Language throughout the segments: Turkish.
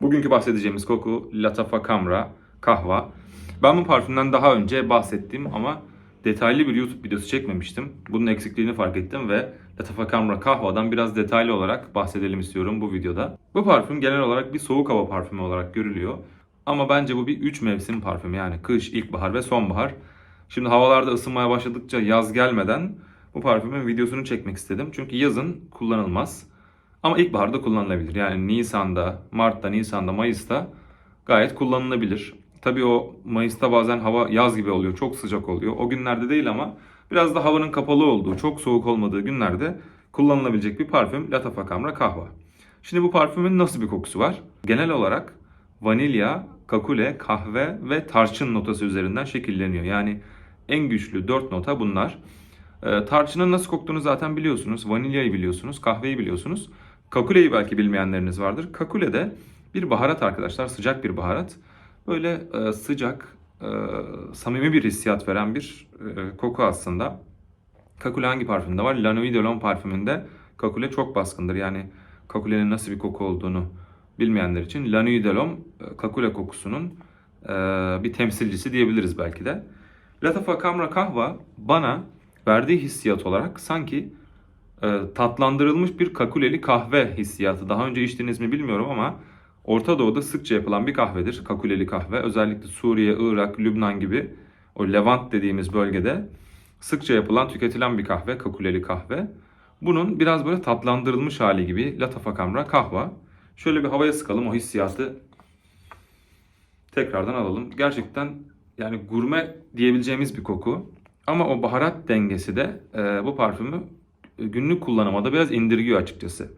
Bugünkü bahsedeceğimiz koku Latafa Camra kahva. Ben bu parfümden daha önce bahsettim ama detaylı bir YouTube videosu çekmemiştim. Bunun eksikliğini fark ettim ve Latafa Camra kahvadan biraz detaylı olarak bahsedelim istiyorum bu videoda. Bu parfüm genel olarak bir soğuk hava parfümü olarak görülüyor. Ama bence bu bir 3 mevsim parfümü yani kış, ilkbahar ve sonbahar. Şimdi havalarda ısınmaya başladıkça yaz gelmeden bu parfümün videosunu çekmek istedim. Çünkü yazın kullanılmaz. Ama ilkbaharda kullanılabilir. Yani Nisan'da, Mart'ta, Nisan'da, Mayıs'ta gayet kullanılabilir. Tabii o Mayıs'ta bazen hava yaz gibi oluyor, çok sıcak oluyor. O günlerde değil ama biraz da havanın kapalı olduğu, çok soğuk olmadığı günlerde kullanılabilecek bir parfüm Latafa Camra Kahva. Şimdi bu parfümün nasıl bir kokusu var? Genel olarak vanilya, kakule, kahve ve tarçın notası üzerinden şekilleniyor. Yani en güçlü 4 nota bunlar. Ee, tarçının nasıl koktuğunu zaten biliyorsunuz. Vanilyayı biliyorsunuz, kahveyi biliyorsunuz. Kakuleyi belki bilmeyenleriniz vardır. Kakule de bir baharat arkadaşlar, sıcak bir baharat. Böyle e, sıcak, e, samimi bir hissiyat veren bir e, koku aslında. Kakule hangi parfümde var? La Nuit de L'Homme parfümünde kakule çok baskındır. Yani kakulenin nasıl bir koku olduğunu bilmeyenler için La Nuit de L'Homme e, kakule kokusunun e, bir temsilcisi diyebiliriz belki de. Latafa Camra Kahva bana verdiği hissiyat olarak sanki tatlandırılmış bir kakuleli kahve hissiyatı. Daha önce içtiniz mi bilmiyorum ama Orta Doğu'da sıkça yapılan bir kahvedir kakuleli kahve. Özellikle Suriye, Irak, Lübnan gibi o Levant dediğimiz bölgede sıkça yapılan, tüketilen bir kahve, kakuleli kahve. Bunun biraz böyle tatlandırılmış hali gibi Latafa Camra kahva. Şöyle bir havaya sıkalım o hissiyatı tekrardan alalım. Gerçekten yani gurme diyebileceğimiz bir koku. Ama o baharat dengesi de e, bu parfümü e, günlük kullanıma da biraz indirgiyor açıkçası.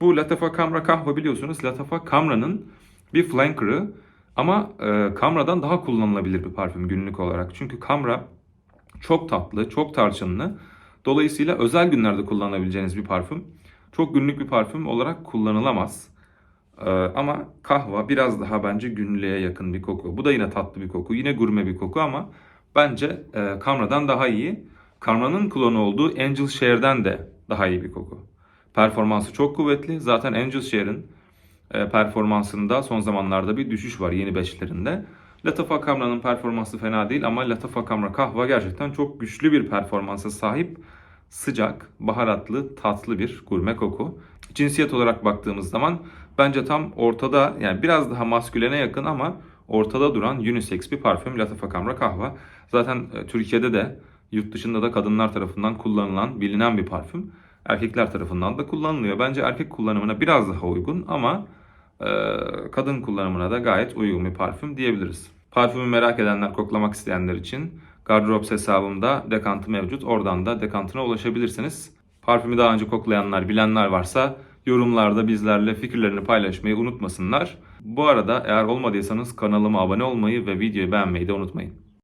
Bu Latafa Camra kahve biliyorsunuz. Latafa Camra'nın bir flanker'ı ama e, Camra'dan daha kullanılabilir bir parfüm günlük olarak. Çünkü Camra çok tatlı, çok tarçınlı. Dolayısıyla özel günlerde kullanabileceğiniz bir parfüm. Çok günlük bir parfüm olarak kullanılamaz. Ee, ama kahva biraz daha bence günlüğe yakın bir koku. Bu da yine tatlı bir koku. Yine gurme bir koku ama bence e, Camra'dan daha iyi. Camra'nın klonu olduğu Angel Share'den de daha iyi bir koku. Performansı çok kuvvetli. Zaten Angel Share'ın e, performansında son zamanlarda bir düşüş var yeni beşlerinde. Latafa Camra'nın performansı fena değil ama Latafa Camra kahva gerçekten çok güçlü bir performansa sahip. Sıcak, baharatlı, tatlı bir gurme koku. Cinsiyet olarak baktığımız zaman bence tam ortada yani biraz daha maskülene yakın ama ortada duran unisex bir parfüm Latafa Camra kahva. Zaten e, Türkiye'de de yurt dışında da kadınlar tarafından kullanılan, bilinen bir parfüm. Erkekler tarafından da kullanılıyor. Bence erkek kullanımına biraz daha uygun ama e, kadın kullanımına da gayet uygun bir parfüm diyebiliriz. Parfümü merak edenler, koklamak isteyenler için Gardrops hesabımda dekantı mevcut. Oradan da dekantına ulaşabilirsiniz. Parfümü daha önce koklayanlar, bilenler varsa yorumlarda bizlerle fikirlerini paylaşmayı unutmasınlar. Bu arada eğer olmadıysanız kanalıma abone olmayı ve videoyu beğenmeyi de unutmayın.